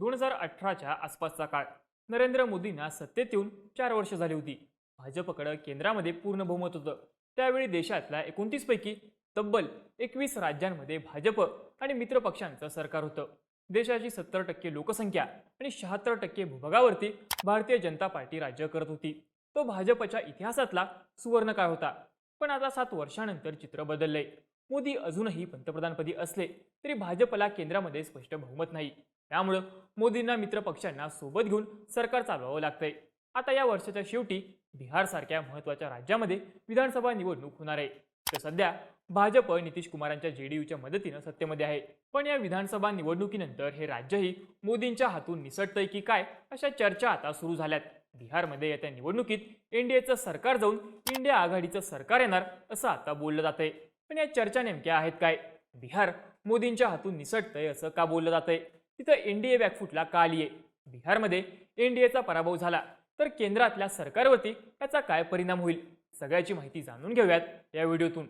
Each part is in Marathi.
दोन हजार अठराच्या आसपासचा काळ. नरेंद्र मोदींना सत्तेत येऊन चार वर्ष झाली होती. भाजपकडं केंद्रामध्ये पूर्ण बहुमत होतं. त्यावेळी देशातल्या एकोणतीस पैकी तब्बल एकवीस राज्यांमध्ये भाजप आणि मित्र पक्षांचं सरकार होतं. देशाची सत्तर टक्के लोकसंख्या आणि शहात्तर टक्के भूभागावरती भारतीय जनता पार्टी राज्य करत होती. तो भाजपच्या इतिहासातला सुवर्ण काळ होता. पण आता सात वर्षानंतर चित्र बदललंय. मोदी अजूनही पंतप्रधानपदी असले तरी भाजपला केंद्रामध्ये स्पष्ट बहुमत नाही. त्यामुळं मोदींना मित्रपक्षांना सोबत घेऊन सरकार चालवावं लागतंय. आता या वर्षाच्या शेवटी बिहारसारख्या महत्त्वाच्या राज्यामध्ये विधानसभा निवडणूक होणार आहे. तर सध्या भाजप नितीश कुमारांच्या जेडीयूच्या मदतीनं सत्तेमध्ये आहे. पण या विधानसभा निवडणुकीनंतर हे राज्यही मोदींच्या हातून निसटतंय की काय अशा चर्चा आता सुरू झाल्यात. बिहारमध्ये येत्या निवडणुकीत एनडीएचं सरकार जाऊन इंडिया आघाडीचं सरकार येणार असं आता बोललं जातंय. पण या चर्चा नेमक्या आहेत काय? बिहार मोदींच्या हातून निसटतंय असं का बोललं जातंय? तिथं एनडीए बॅकफुटला का ये. बिहारमध्ये एनडीएचा पराभव झाला तर केंद्रातल्या सरकारवरती याचा काय परिणाम होईल? सगळ्याची माहिती जाणून घेऊयात या व्हिडिओतून.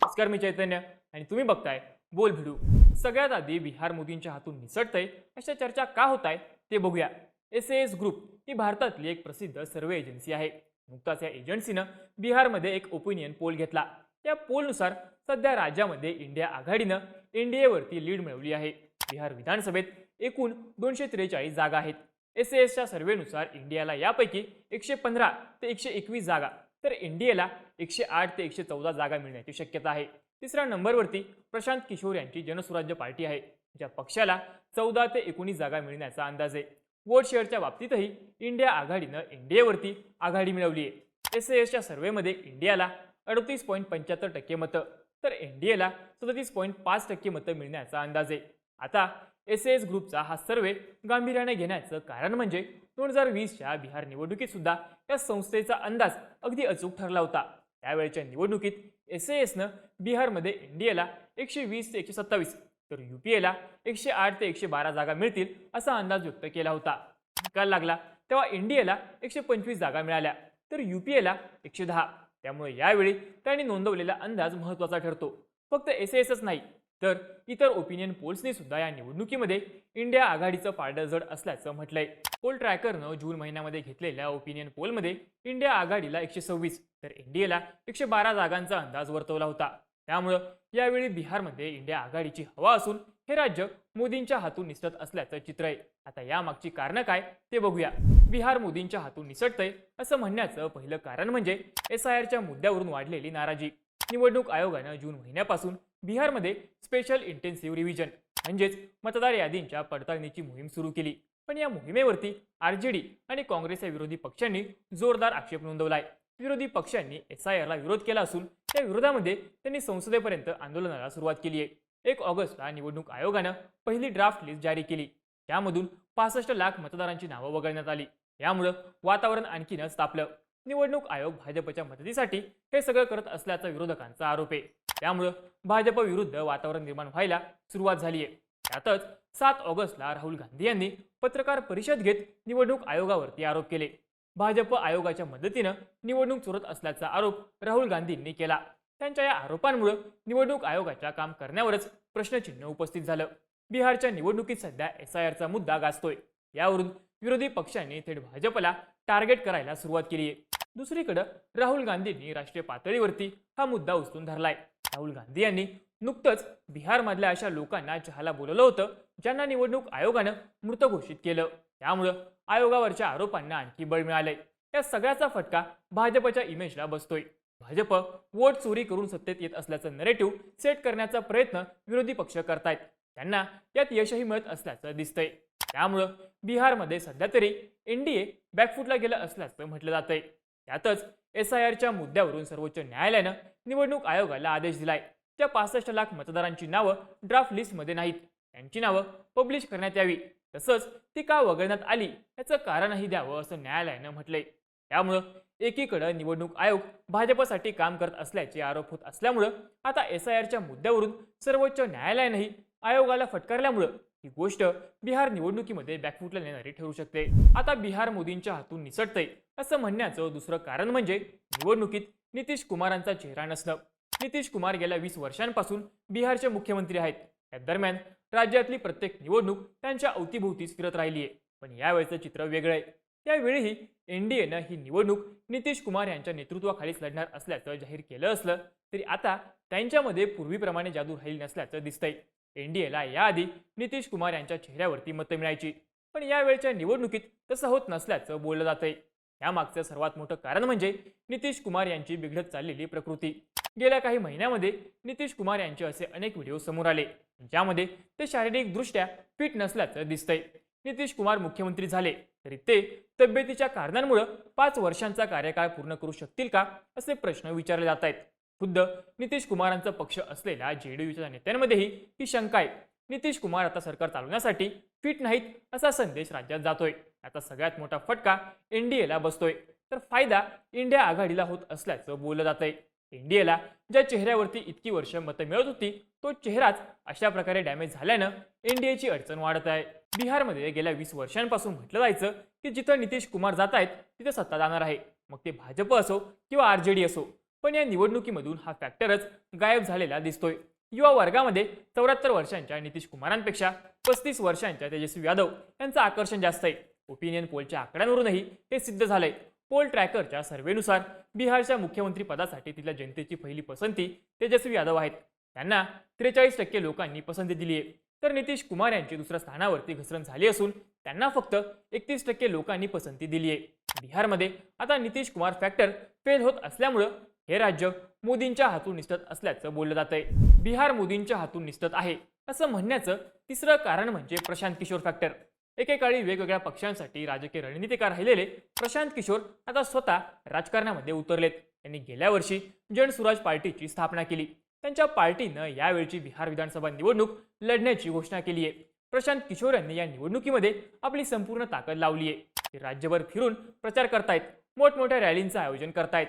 नमस्कार मी चैतन्य आणि तुम्ही बघताय बोल भिडू. सगळ्यात आधी बिहार मोदींच्या हातून निसटतंय अशा चर्चा का होत आहे ते बघूया. एस एस ग्रुप ही भारतातली एक प्रसिद्ध सर्वे एजन्सी आहे. नुकताच या एजन्सीनं बिहारमध्ये एक ओपिनियन पोल घेतला. त्या पोलनुसार सध्या राज्यामध्ये इंडिया आघाडीनं एनडीएवरती लीड मिळवली आहे. बिहार विधानसभेत एकूण दोनशे त्रेचाळीस जागा आहेत. एस एसच्या सर्वेनुसार इंडियाला यापैकी एकशे पंधरा ते एकशे एकवीस जागा तर एनडीएला एकशे आठ ते एकशे चौदा जागा मिळण्याची शक्यता आहे. तिसऱ्या नंबरवरती प्रशांत किशोर यांची जनसुराज्य पार्टी आहे ज्या पक्षाला चौदा ते एकोणीस जागा मिळण्याचा अंदाज आहे. वोट शेअरच्या बाबतीतही इंडिया आघाडीनं एनडीएवरती आघाडी मिळवली आहे. एस एसच्या सर्व्हेमध्ये इंडियाला अडतीस पॉईंट पंच्याहत्तर टक्के मतं तर एनडीएला सदतीस पॉईंट पाच टक्के मतं मिळण्याचा अंदाज आहे. आता एस एस ग्रुपचा हा सर्वे गांभीर्याने घेण्याचं कारण म्हणजे दोन हजार वीसच्या बिहार निवडणुकीत सुद्धा या संस्थेचा अंदाज अगदी अचूक ठरला होता. त्यावेळच्या निवडणुकीत एस एसनं बिहारमध्ये एनडीएला एकशे वीस ते एकशे सत्तावीस तर युपीएला एकशे आठ ते एकशे बारा जागा मिळतील असा अंदाज व्यक्त केला होता. निकाल लागला तेव्हा एनडीएला एकशे पंचवीस जागा मिळाल्या तर युपीएला एकशे दहा. त्यामुळे यावेळी त्यांनी नोंदवलेला अंदाज महत्त्वाचा ठरतो. फक्त एस एसच नाही तर इतर ओपिनियन पोल्सने सुद्धा या निवडणुकीमध्ये इंडिया आघाडीचं पारडं जड असल्याचं म्हटलंय. पोल ट्रॅकरनं जून महिन्यामध्ये घेतलेल्या ओपिनियन पोलमध्ये इंडिया आघाडीला एकशे सव्वीस तर एनडीएला एकशे बारा जागांचा अंदाज वर्तवला होता. त्यामुळं यावेळी बिहारमध्ये इंडिया आघाडीची हवा असून हे राज्य मोदींच्या हातून निसटत असल्याचं चित्र आहे. आता यामागची कारणं काय ते बघूया. बिहार मोदींच्या हातून निसटतंय असं म्हणण्याचं पहिलं कारण म्हणजे एस आय आरच्या मुद्द्यावरून वाढलेली नाराजी. निवडणूक आयोगानं जून महिन्यापासून बिहारमध्ये स्पेशल इंटेन्सिव्ह रिव्हिजन म्हणजेच मतदार यादींच्या पडताळणीची मोहीम सुरू केली. पण या मोहिमेवरती आर जे डी आणि काँग्रेस या विरोधी पक्षांनी जोरदार आक्षेप नोंदवलाय. विरोधी पक्षांनी एस आय आरला विरोध केला असून त्या विरोधामध्ये त्यांनी संसदेपर्यंत आंदोलनाला सुरुवात केली आहे. एक ऑगस्टला निवडणूक आयोगानं पहिली ड्राफ्ट लिस्ट जारी केली. त्यामधून पासष्ट लाख मतदारांची नावं वगळण्यात आली. यामुळं वातावरण आणखीनच तापलं. निवडणूक आयोग भाजपच्या मदतीसाठी हे सगळं करत असल्याचा विरोधकांचा आरोप आहे. त्यामुळं भाजप विरुद्ध वातावरण निर्माण व्हायला सुरुवात झाली आहे. त्यातच सात ऑगस्टला राहुल गांधी यांनी पत्रकार परिषद घेत निवडणूक आयोगावरती आरोप केले. भाजप आयोगाच्या मदतीनं निवडणूक चोरत असल्याचा आरोप राहुल गांधींनी केला. त्यांच्या या आरोपांमुळे निवडणूक आयोगाच्या काम करण्यावरच प्रश्नचिन्ह उपस्थित झालं. बिहारच्या निवडणुकीत सध्या एस आय आरचा मुद्दा गाजतोय. यावरून विरोधी पक्षांनी थेट भाजपला टार्गेट करायला सुरुवात केली आहे. दुसरीकडे राहुल गांधींनी राष्ट्रीय पातळीवरती हा मुद्दा उचलून धरलाय. राहुल गांधी यांनी नुकतंच बिहारमधल्या अशा लोकांना चहाला बोलवलं होतं ज्यांना निवडणूक आयोगानं मृत घोषित केलं. त्यामुळं आयोगावरच्या आरोपांना आणखी बळ मिळालंय. या सगळ्याचा फटका भाजपच्या इमेजला बसतोय. भाजप वोट चोरी करून सत्तेत येत असल्याचं नरेटिव्ह सेट करण्याचा प्रयत्न विरोधी पक्ष करतायत. त्यांना यात यशही मिळत असल्याचं दिसतंय. त्यामुळं बिहारमध्ये सध्या तरी एनडीए बॅकफूटला गेलं असल्याचं म्हटलं जातंय. त्यातच एस आय आरच्या मुद्द्यावरून सर्वोच्च न्यायालयानं निवडणूक आयोगाला आदेश दिलाय. त्या पासष्ट लाख मतदारांची नावं ड्राफ्ट लिस्टमध्ये नाहीत. त्यांची नावं पब्लिश करण्यात यावी. तसंच ती का वगळण्यात आली याचं कारणही द्यावं असं न्यायालयानं म्हटलंय. त्यामुळं एकीकडं निवडणूक आयोग भाजपसाठी काम करत असल्याचे आरोप होत असल्यामुळं आता एस आय आरच्या मुद्द्यावरून सर्वोच्च न्यायालयानंही आयोगाला फटकारल्यामुळं ही गोष्ट बिहार निवडणुकीमध्ये बॅकफूटला नेणारी ठरू शकते. आता बिहार मोदींच्या हातून निसटतंय. असं म्हणण्याचं दुसरं कारण म्हणजे निवडणुकीत नितीश कुमारांचा चेहरा नसणं. नितीश कुमार गेल्या वीस वर्षांपासून बिहारचे मुख्यमंत्री आहेत. या दरम्यान राज्यातली प्रत्येक निवडणूक त्यांच्या अवतीभोवतीच फिरत राहिली आहे पण यावेळेचं चित्र वेगळं आहे त्यावेळीही एनडीएनं ही निवडणूक नितीश कुमार यांच्या नेतृत्वाखालीच लढणार असल्याचं जाहीर केलं असलं तरी आता त्यांच्यामध्ये पूर्वीप्रमाणे जादू राहील नसल्याचं दिसतंय. एनडीएला याआधी नितीश कुमार यांच्या चेहऱ्यावरती मतं मिळायची. पण यावेळच्या निवडणुकीत तसं होत नसल्याचं बोललं जातंय. यामागचं सर्वात मोठं कारण म्हणजे नितीश कुमार यांची बिघडत चाललेली प्रकृती. गेल्या काही महिन्यामध्ये नितीश कुमार यांचे असे अनेक व्हिडिओ समोर आले. ज्यामध्ये ते शारीरिकदृष्ट्या फिट नसल्याचं दिसतंय. नितीश कुमार मुख्यमंत्री झाले तरी ते तब्येतीच्या कारणांमुळं पाच वर्षांचा कार्यकाळ पूर्ण करू शकतील का असे प्रश्न विचारले जात आहेत खुद्द नितीश कुमारांचा पक्ष असलेल्या जेडीयूच्या नेत्यांमध्येही ही शंका आहे. नितीश कुमार आता सरकार चालवण्यासाठी फिट नाहीत असा संदेश राज्यात जातोय. आता सगळ्यात मोठा फटका एनडीएला बसतोय. तर फायदा इंडिया आघाडीला होत असल्याचं बोललं जात आहे एनडीएला ज्या चेहऱ्यावरती इतकी वर्ष मतं मिळत होती तो चेहराच अशा प्रकारे डॅमेज झाल्यानं एनडीएची अडचण वाढत आहे. बिहारमध्ये गेल्या वीस वर्षांपासून म्हटलं जायचं की जिथं नितीश कुमार जात आहेत तिथं सत्ता जाणार आहे. मग ते भाजप असो किंवा आरजेडी असो. पण या निवडणुकीमधून हा फॅक्टरच गायब झालेला दिसतोय. युवा वर्गामध्ये चौऱ्याहत्तर वर्षांच्या नितीश कुमारांपेक्षा पस्तीस वर्षांच्या तेजस्वी यादव यांचं आकर्षण जास्त आहे. ओपिनियन पोलच्या आकड्यांवरूनही हे सिद्ध झालंय. पोल ट्रॅकरच्या सर्वेनुसार बिहारच्या मुख्यमंत्री पदासाठी तिथल्या जनतेची पहिली पसंती तेजस्वी यादव आहेत. त्यांना त्रेचाळीस टक्के लोकांनी पसंती दिली आहे. तर नितीश कुमार यांची दुसऱ्या स्थानावरती घसरण झाली असून त्यांना फक्त एकतीस टक्के लोकांनी पसंती दिली आहे. बिहारमध्ये आता नितीश कुमार फॅक्टर फेल होत असल्यामुळं हे राज्य मोदींच्या हातून निसटत असल्याचं बोललं जात आहे बिहार मोदींच्या हातून निसटत आहे असं म्हणण्याचं तिसरं कारण म्हणजे प्रशांत किशोर फॅक्टर एकेकाळी वेगवेगळ्या पक्षांसाठी राजकीय रणनीतिकार राहिलेले प्रशांत किशोर आता स्वतः राजकारणामध्ये उतरलेत. त्यांनी गेल्या वर्षी जनसुराज पार्टीची स्थापना केली. त्यांच्या पार्टीनं यावेळची बिहार विधानसभा निवडणूक लढण्याची घोषणा केली आहे. प्रशांत किशोर यांनी या निवडणुकीमध्ये आपली संपूर्ण ताकद लावली आहे. ते राज्यभर फिरून प्रचार करतायत. मोठमोठ्या रॅलींचं आयोजन करतायत.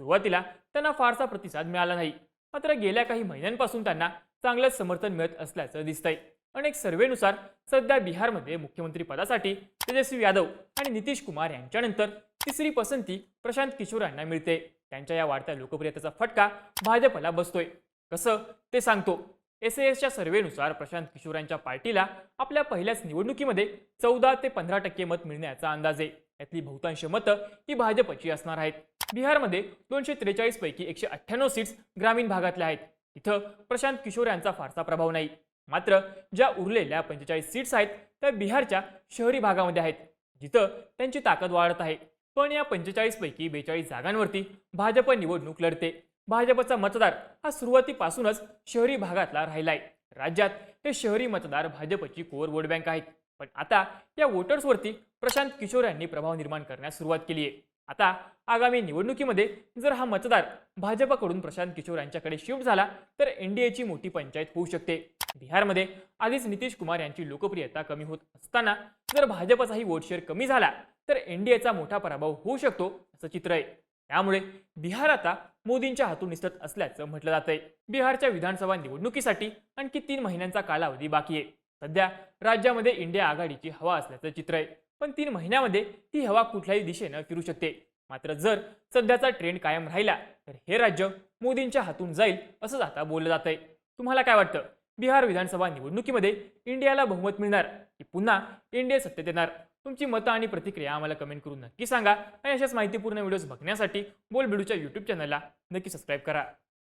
सुरुवातीला त्यांना फारसा प्रतिसाद मिळाला नाही. मात्र गेल्या काही महिन्यांपासून त्यांना चांगलंच समर्थन मिळत असल्याचं दिसतंय. अनेक सर्वेनुसार सध्या बिहारमध्ये मुख्यमंत्री पदासाठी तेजस्वी यादव आणि नितीश कुमार यांच्यानंतर तिसरी पसंती प्रशांत किशोर यांना मिळते. त्यांच्या या वाढत्या लोकप्रियतेचा फटका भाजपला बसतोय. कसं ते सांगतो. एस एसच्या सर्वेनुसार प्रशांत किशोर यांच्या पार्टीला आपल्या पहिल्याच निवडणुकीमध्ये चौदा ते पंधरा टक्के मत मिळण्याचा अंदाज आहे. यातली बहुतांश मतं ही भाजपची असणार आहेत. बिहारमध्ये दोनशे त्रेचाळीस पैकी एकशे अठ्ठ्याण्णव सीट्स ग्रामीण भागातल्या आहेत. इथं प्रशांत किशोर यांचा फारसा प्रभाव नाही. मात्र ज्या उरलेल्या पंचेचाळीस सीट्स आहेत त्या बिहारच्या शहरी भागामध्ये आहेत जिथं त्यांची ताकद वाढत आहे. पण या पंचेचाळीस पैकी बेचाळीस जागांवरती भाजप निवडणूक लढते. भाजपचा मतदार हा सुरुवातीपासूनच शहरी भागातला राहिलाय. राज्यात हे शहरी मतदार भाजपची कोर वोट बँक आहेत. पण आता या वोटर्सवरती प्रशांत किशोर यांनी प्रभाव निर्माण करण्यास सुरुवात केली आहे. आता आगामी निवडणुकीमध्ये जर हा मतदार भाजपकडून प्रशांत किशोर यांच्याकडे शिफ्ट झाला तर एनडीएची मोठी पंचायत होऊ शकते. बिहारमध्ये आधीच नितीश कुमार यांची लोकप्रियता कमी होत असताना जर भाजपचाही वोट शेअर कमी झाला तर एनडीएचा मोठा पराभव होऊ शकतो असं चित्र आहे. त्यामुळे बिहार आता मोदींच्या हातून निसटत असल्याचं म्हटलं जात आहे बिहारच्या विधानसभा निवडणुकीसाठी आणखी तीन महिन्यांचा कालावधी बाकी आहे. सध्या राज्यामध्ये इंडिया आघाडीची हवा असल्याचं चित्र आहे. पण तीन महिन्यामध्ये ती हवा कुठल्याही दिशेनं फिरू शकते. मात्र जर सध्याचा ट्रेंड कायम राहिला तर हे राज्य मोदींच्या हातून जाईल असंच आता बोललं जात आहे तुम्हाला काय वाटतं? बिहार विधानसभा निवडणुकीमध्ये इंडियाला बहुमत मिळणार की पुन्हा इंडिया सत्तेत येणार? तुमची मतं आणि प्रतिक्रिया आम्हाला कमेंट करून नक्की सांगा आणि अशाच माहितीपूर्ण व्हिडिओज बघण्यासाठी बोलबिडूच्या यूट्यूब चॅनलला नक्की सबस्क्राईब करा.